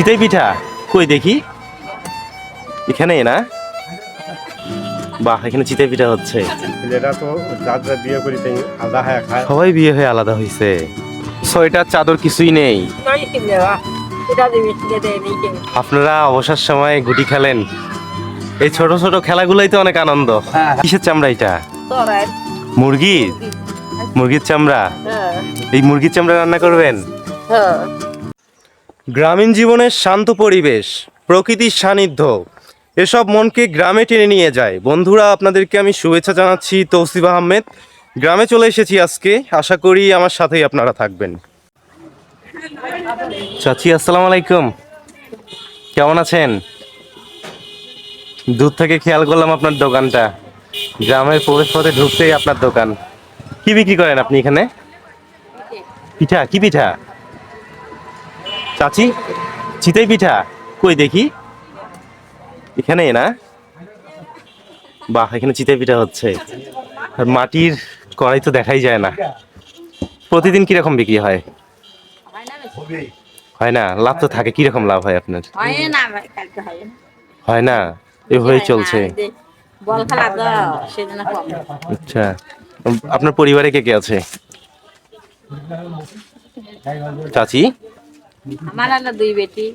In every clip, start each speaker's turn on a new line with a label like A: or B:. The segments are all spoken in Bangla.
A: চিতই পিঠা? কই দেখি? এখানে না? বাহ এখানে চিতই পিঠা হচ্ছে।
B: ছেলেরা তো যার যার বিয়ে করি তাই আলাদা হয়ে খায়।
A: সবাই বিয়ে হয়ে আলাদা হয়েছে সোয়েটার চাদর কিছুই নেই। আপনারা অবসর সময় গুটি খেলেন। এই ছোট ছোট খেলাগুলোই তো অনেক আনন্দ। কিসের চামড়া এটা? মুরগির। মুরগির চামড়া?
C: হ্যাঁ।
A: এই মুরগির চামড়া রান্না করবেন?
C: হ্যাঁ।
A: গ্রামীণ জীবনের শান্ত পরিবেশ, প্রকৃতির সান্নিধ্য, এসব মনকে গ্রামে টেনে নিয়ে যায়। বন্ধুরা, আপনাদেরকে আমি শুভেচ্ছা জানাচ্ছি তৌসিফ আহমেদ। গ্রামে চলে এসেছি আজকে। আশা করি আমার সাথেই আপনারা থাকবেন। চাচি, আসসালামু আলাইকুম। কেমন আছেন? দূর থেকে খেয়াল করলাম আপনার দোকানটা। গ্রামের প্রবেশ পথে ঢুকতেই আপনার দোকান। কি বিক্রি করেন আপনি এখানে? পিঠা, কি পিঠা? চাচি চিতাই পিঠা। কই দেখি? এখানে না? বাহ এখানে চিতাই পিঠা হচ্ছে। আর মাটির কড়াই তো দেখাই যায় না। প্রতিদিন কীরকম বিক্রি হয়? হয় না? লাভ তো থাকে কীরকম লাভ হয় আপনার?
C: হয় না হয়।
A: এভাবেই চলছে। আচ্ছা। আপনার পরিবারে কে কে আছে? চাচি?
C: আমার হলো দুই বেটি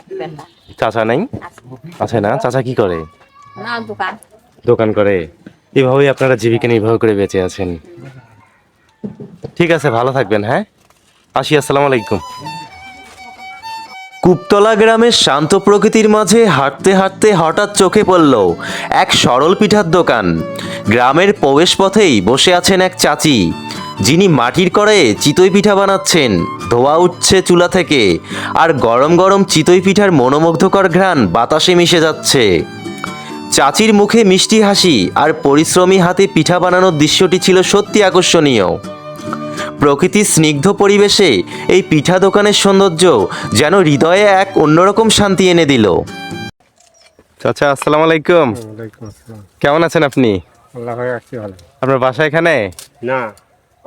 C: এক বেটা।
A: চাচা নাই?
C: আছে
A: না? চাচা কি করে?
C: না দোকান।
A: দোকান করে। এভাবেই আপনারা জীবিকা নির্বাহ করে বেঁচে আছেন। ঠিক আছে ভালো থাকবেন হ্যাঁ? আসি আসসালামু আলাইকুম। কুপতলা গ্রামের শান্ত প্রকৃতির মাঝে হাঁটতে হাঁটতে হঠাৎ চোখে পড়ল এক সরল পিঠার দোকান। গ্রামের প্রবেশপথেই বসে আছেন এক চাচি। যিনি মাটির কড়াইয়ে চিতই পিঠা বানাচ্ছেন ধোয়া উঠছে চুলা থেকে আর গরম গরম চিতই পিঠার মনোমুগ্ধকর ঘ্রাণ বাতাসে মিশে যাচ্ছে। চাচির মুখে মিষ্টি হাসি আর পরিশ্রমী হাতে পিঠা বানানোর দৃশ্যটি ছিল সত্যি আকর্ষণীয়। প্রকৃতির স্নিগ্ধ পরিবেশে এই পিঠা দোকানের সৌন্দর্য যেন হৃদয়ে এক অন্যরকম শান্তি এনে দিল। চাচা আসসালামু আলাইকুম। কেমন আছেন আপনি? আপনার বাসা এখানে?
B: না।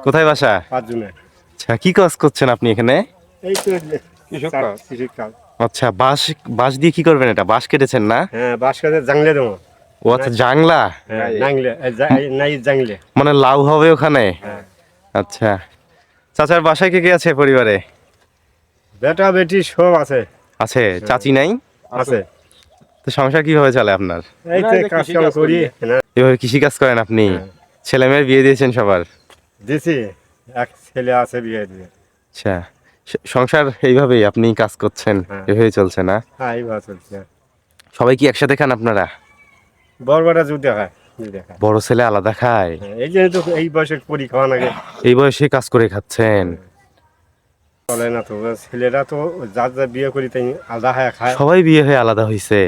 A: কোথায় বাসা?
B: পাঁচ জনে
A: আচ্ছা কি কাজ করছেন আপনি এখানে?
B: এই তো কৃষক কাজ। কাজ।
A: আচ্ছা বাঁশ বাঁশ দিয়ে কি করবেন এটা? বাঁশ কেটেছেন না?
B: হ্যাঁ বাস কাজে জাংলে দেবো।
A: ও আচ্ছা জাংলা?
B: হ্যাঁ নাই জাংলে।
A: মানে লাউ হবে ওখানে?
B: হ্যাঁ।
A: আচ্ছা। চাচার বাসায় কে কে আছে পরিবারে?
B: বেটা বেটি সব আছে।
A: আছে? চাচি নাই?
B: আছে।
A: তো সংসার কীভাবে চলে আপনার?
B: এই তো কাজ করি হ্যাঁ।
A: এভাবে কৃষি কাজ করেন আপনি? ছেলে মেয়ের বিয়ে দিয়েছেন সবার?
B: দিছি এক ছেলে আছে বিয়ে দিয়ে।
A: আচ্ছা সংসার এইভাবেই আপনি কাজ করছেন
B: হ্যাঁ।
A: এভাবেই চলছে না?
B: হ্যাঁ এই ভাবে চলছে।
A: সবাই কি একসাথে খান আপনারা?
B: বড় দেখায় যদি দেখায়
A: বড় ছেলে আলাদা খায়?
B: হ্যাঁ, এই যে তো এই বয়সে করি খাওয়া লাগে
A: এই বয়সে কাজ করে খাচ্ছেন?
B: চলে না তো ছেলেরা তো যার যার বিয়ে করি তাই আলাদা হয়ে খায়।
A: সবাই বিয়ে হয়ে আলাদা হয়েছে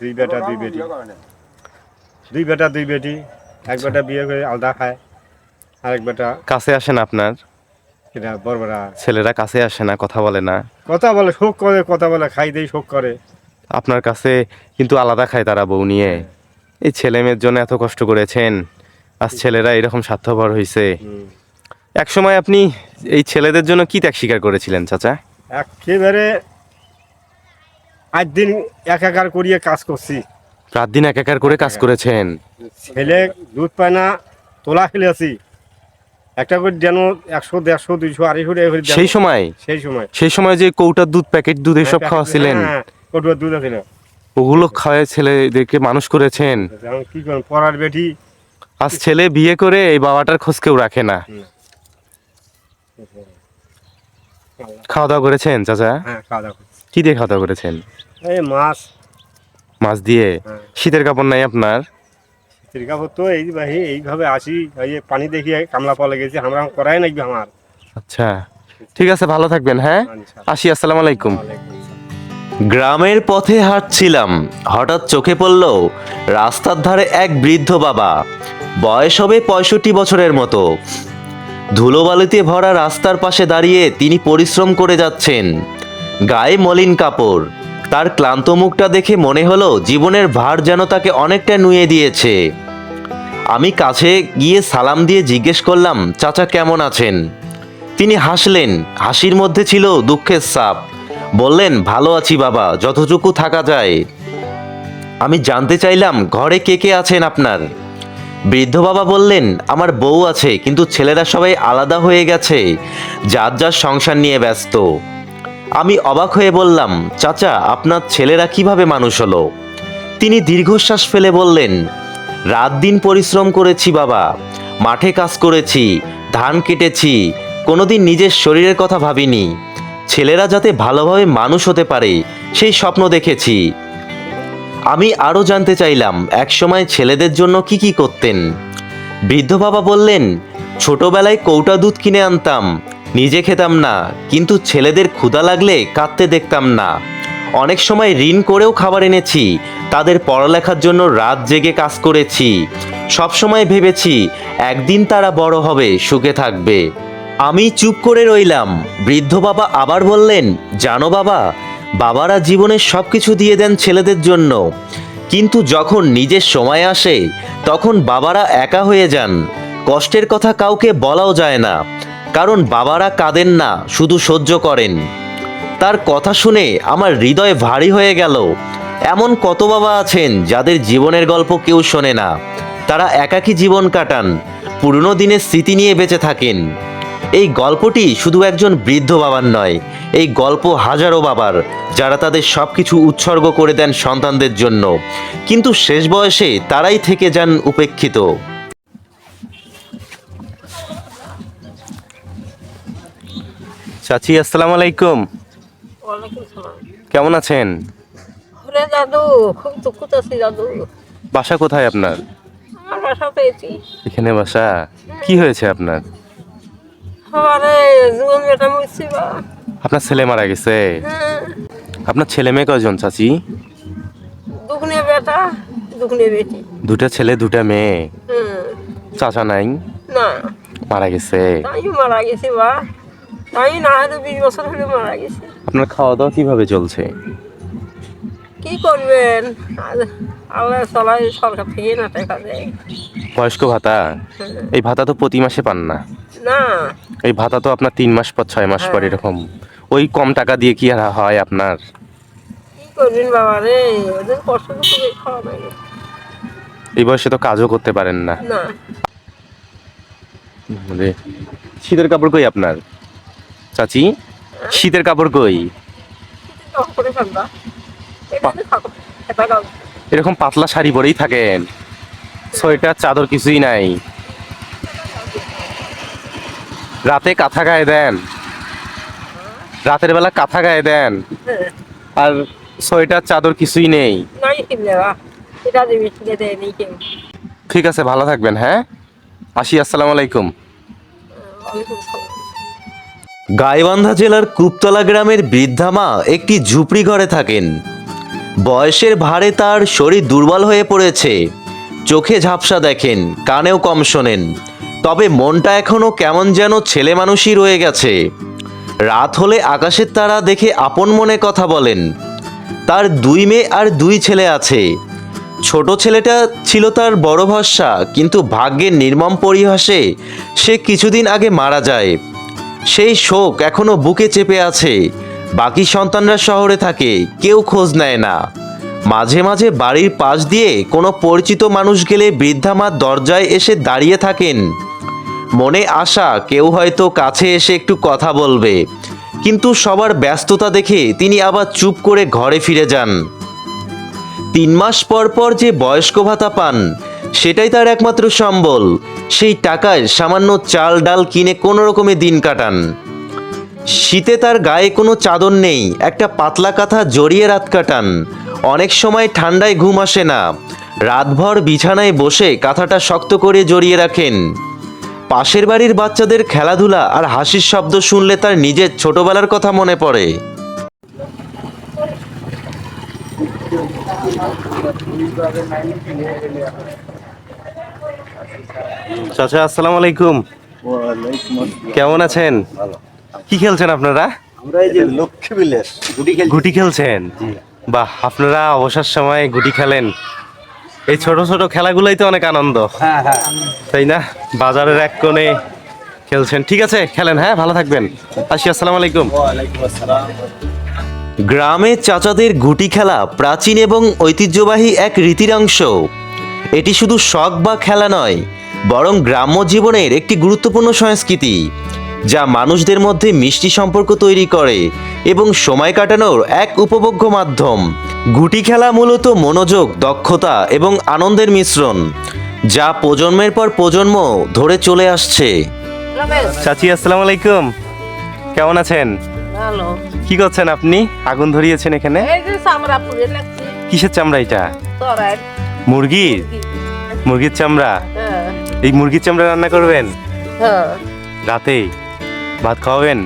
B: দুই বেটা দুই বেটি। দুই বেটা দুই বেটি এক বেটা বিয়ে করে আলাদা খায়। আরেক বেটা।
A: কাছে আসেন আপনার?
B: এটা বড় বেটা।
A: ছেলেরা কাছে আসে না কথা বলে না।
B: কথা বলে শোক করে কথা বলে খাই দেই শোক করে।
A: আপনার কাছে কিন্তু আলাদা খায় তারা বউ নিয়ে। এই ছেলে মেয়ের জন্য এত কষ্ট করেছেন আজ ছেলেরা এরকম স্বার্থপর হয়েছে এক সময় আপনি এই ছেলেদের জন্য কি ত্যাগ স্বীকার করেছিলেন চাচা?
B: একেবারে আজ দিন একাকার করিয়ে কাজ করছি।
A: রাত দিন একাকার করে কাজ করেছেন।
B: ছেলে দুধ পায় না তোলা খেলেছি একটা করে যেন একশো দেড়শো দুইশো আড়াইশো টাকা করে
A: সেই সময়?
B: সেই সময়।
A: সেই সময় যে কৌটার দুধ প্যাকেট দুধ এসব খাওয়াছিলেন?
B: হ্যাঁ, কটুয়ার দুধ ছিল
A: ওগুলো খাওয়ায় ছেলেদেরকে মানুষ করেছেন?
B: কি করেন পড়ার বেটি।
A: আজ ছেলে বিয়ে করে এই বাবাটার খোঁজ কেউ রাখে না। খাওয়া দাওয়া করেছেন চাচা?
B: হ্যাঁ
A: কি দিয়ে খাওয়া দাওয়া করেছেন?
B: এই মাছ।
A: মাছ দিয়ে?
B: হ্যাঁ।
A: শীতের কাপড় নাই আপনার?
B: শীতের কাপড় তো এই ভাই এইভাবে আসি এই পানি দেখিয়ে কামলা পালে গেছি আমরা করাই নাকি আমার।
A: আচ্ছা ঠিক আছে ভালো থাকবেন হ্যাঁ? আসি আসসালামু আলাইকুম। গ্রামের পথে হাঁটছিলাম হঠাৎ চোখে পড়ল রাস্তার ধারে এক বৃদ্ধ বাবা। বয়স হবে পঁয়ষট্টি বছরের মতো। ধুলোবালিতে ভরা রাস্তার পাশে দাঁড়িয়ে তিনি পরিশ্রম করে যাচ্ছেন। গায়ে মলিন কাপড়। তার ক্লান্ত মুখটা দেখে মনে হলো জীবনের ভার যেন তাকে অনেকটা নুয়ে দিয়েছে। আমি কাছে গিয়ে সালাম দিয়ে জিজ্ঞেস করলাম, চাচা কেমন আছেন? তিনি হাসলেন, হাসির মধ্যে ছিল দুঃখের সাপ
D: বললেন, ভালো আছি বাবা, যতটুকু থাকা যায়। আমি জানতে চাইলাম, ঘরে কে কে আছেন আপনার? বৃদ্ধ বাবা বললেন, আমার বউ আছে, কিন্তু ছেলেরা সবাই আলাদা হয়ে গেছে, যার যার সংসার নিয়ে ব্যস্ত। আমি অবাক হয়ে বললাম, চাচা, আপনার ছেলেরা কীভাবে মানুষ হলো? তিনি দীর্ঘশ্বাস ফেলে বললেন, রাত দিন পরিশ্রম করেছি বাবা, মাঠে কাজ করেছি, ধান কেটেছি, কোনোদিন নিজের শরীরের কথা ভাবিনি। ছেলেরা যাতে ভালোভাবে মানুষ হতে পারে, সেই স্বপ্ন দেখেছি। আমি আরও জানতে চাইলাম, একসময় ছেলেদের জন্য কি কি করতেন? বৃদ্ধ বাবা বললেন, ছোটবেলায় কৌটা দুধ কিনে আনতাম নিজে খেতাম না, কিন্তু ছেলেদের ক্ষুধা লাগলে কাঁদতে দেখতাম না। অনেক সময় ঋণ করেও খাবার এনেছি, তাদের পড়ালেখার জন্য রাত জেগে কাজ করেছি। সব সময় ভেবেছি, একদিন তারা বড় হবে, সুখে থাকবে। আমি চুপ করে রইলাম, বৃদ্ধ বাবা আবার বললেন, জানো বাবা, বাবারা জীবনের সব কিছু দিয়ে দেন ছেলেদের জন্য। কিন্তু যখন নিজের সময় আসে, তখন বাবারা একা হয়ে যান। কষ্টের কথা কাউকে বলাও যায় না। কারণ বাবারা কাঁদেন না, শুধু সহ্য করেন। তার কথা শুনে আমার হৃদয় ভারী হয়ে গেল। এমন কত বাবা আছেন যাদের জীবনের গল্প কেউ শোনে না। তারা একাকী জীবন কাটান, পুরনো দিনের স্মৃতি নিয়ে বেঁচে থাকেন। এই গল্পটি শুধু একজন বৃদ্ধ বাবার নয়, এই গল্প হাজারো বাবার, যারা তাদের সব কিছু উৎসর্গ করে দেন সন্তানদের জন্য। কিন্তু শেষ বয়সে তারাই থেকে যান উপেক্ষিত। চাচি আসসালামু আলাইকুম। কেমন আছেন?
E: দাদু খুব দুঃখত আছি দাদু।
D: বাসা কোথায় আপনার?
E: আমার বাসা পেয়েছি
D: এখানে বাসা? কি হয়েছে আপনার?
E: আমারে জীবন বেটা মুছি
D: আপনার ছেলে মারা গেছে?
E: হ্যাঁ।
D: আপনার ছেলে মেয়ে কয়জন চাচি?
E: দুগুনে বেটা দুগুনে বেটি।
D: দুটা ছেলে দুটা মেয়ে। চাচা নাই?
E: না।
D: মারা গেছে?
E: মারা গেছি বা। তাই না হয়তো বিশ বছর হলে মারা গেছে।
D: আপনার খাওয়া দাওয়া কীভাবে চলছে?
E: কি করবেন? আল্লাহ চলাই সরকার থেকে না টাকা দেয়।
D: বয়স্ক ভাতা?
E: হ্যাঁ।
D: এই ভাতা তো প্রতি মাসে পান না।
E: না।
D: এই ভাতা তো আপনার তিন মাস পর ছয় মাস পর
E: হ্যাঁ।
D: এরকম। ওই কম টাকা দিয়ে কি আর হয় আপনার?
E: কি করবেন বাবা রে? ওদের কষ্ট করে খাওয়া
D: এই বয়সে তো কাজও করতে পারেন না।
E: না।
D: মানে শীতের কাপড় কই আপনার? চাচি, শীতের কাপড় কই? এরকম পাতলা শাড়ি পরেই থাকেন। সোয়েটার, চাদর কিছুই নাই। রাতে কাঁথা গায়ে দেন। রাতের বেলা কাঁথা গায়ে দেন। আর সোয়েটার, চাদর কিছুই নেই। ঠিক আছে, ভালো থাকবেন হ্যাঁ? আসি, আসসালামু আলাইকুম। গাইবান্ধা জেলার কুপতলা গ্রামের বৃদ্ধা মা একটি ঝুপড়ি ঘরে থাকেন। বয়সের ভারে তার শরীর দুর্বল হয়ে পড়েছে। চোখে ঝাপসা দেখেন, কানেও কম শোনেন। তবে মনটা এখনও কেমন যেন ছেলে মানুষই রয়ে গেছে। রাত হলে আকাশের তারা দেখে আপন মনে কথা বলেন। তার দুই মেয়ে আর দুই ছেলে আছে। ছোট ছেলেটা ছিল তার বড় ভরসা, কিন্তু ভাগ্যের নির্মম পরিহাসে সে কিছুদিন আগে মারা যায়। সেই শোক এখনও বুকে চেপে আছে। বাকি সন্তানরা শহরে থাকে, কেউ খোঁজ নেয় না। মাঝে মাঝে বাড়ির পাশ দিয়ে কোনো পরিচিত মানুষ গেলে বৃদ্ধা মা দরজায় এসে দাঁড়িয়ে থাকেন। মনে আশা, কেউ হয়তো কাছে এসে একটু কথা বলবে। কিন্তু সবার ব্যস্ততা দেখে তিনি আবার চুপ করে ঘরে ফিরে যান। তিন মাস পর পর যে বয়স্ক ভাতা পান সেটাই তার একমাত্র সম্বল। সেই টাকায় সামান্য চাল ডাল কিনে কোনো রকমে দিন কাটান। শীতে তার গায়ে কোনো চাদর নেই, একটা পাতলা কাঁথা জড়িয়ে রাত কাটান। অনেক সময় ঠান্ডায় ঘুম আসে না। রাতভর বিছানায় বসে কাঁথাটা শক্ত করে জড়িয়ে রাখেন। পাশের বাড়ির বাচ্চাদের খেলাধুলা আর হাসির শব্দ শুনলে তার নিজের ছোটবেলার কথা মনে পড়ে। চাচা আসসালামু আলাইকুম। কেমন আছেন? কি খেলছেন আপনারা?
B: আমরা এই যে লক্ষ্মী বিলাস গুটি খেলছি।
D: গুটি খেলছেন? বাহ আপনারা অবসর সময় গুটি খেলেন। এই ছোট ছোট খেলাগুলোই তো অনেক আনন্দ।
B: হ্যাঁ হ্যাঁ।
D: তাই না? বাজারের এক কোণে খেলছেন। ঠিক আছে খেলেন হ্যাঁ ভালো থাকবেন। আসি আসসালামু আলাইকুম।
B: ওয়ালাইকুম
D: গ্রামে চাচাদের গুটি খেলা প্রাচীন এবং ঐতিহ্যবাহী এক রীতির অংশ। এটি শুধু শখ বা খেলা নয় বরং গ্রাম্য জীবনের একটি গুরুত্বপূর্ণ সংস্কৃতি যা মানুষদের মধ্যে মিষ্টি সম্পর্ক তৈরি করে এবং সময় কাটানোর এক উপভোগ্য মাধ্যম। গুটি খেলা মূলত মনোযোগ দক্ষতা এবং আনন্দের মিশ্রণ যা প্রজন্মের পর প্রজন্ম ধরে চলে আসছে।
A: চাচি আসসালামু আলাইকুম। কেমন আছেন?
E: ভালো।
A: কি করছেন আপনি? আগুন ধরিয়েছেন এখানে?
E: এই যে চামড়া পুড়ে লাগছে।
A: কিসের চামড়া এটা?
E: তোরাই।
A: মুরগির মুরগির চামড়া?
E: হ্যাঁ।
A: এই মুরগির চামড়া রান্না করবেন?
E: হ্যাঁ।
A: রাতে ভাত খাওয়াবেন?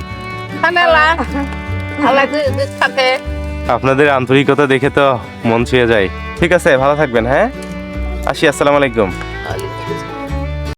A: আপনাদের আন্তরিকতা দেখে তো মন ছুঁয়ে যায়। ঠিক আছে ভালো থাকবেন হ্যাঁ? আসি আসসালামু আলাইকুম।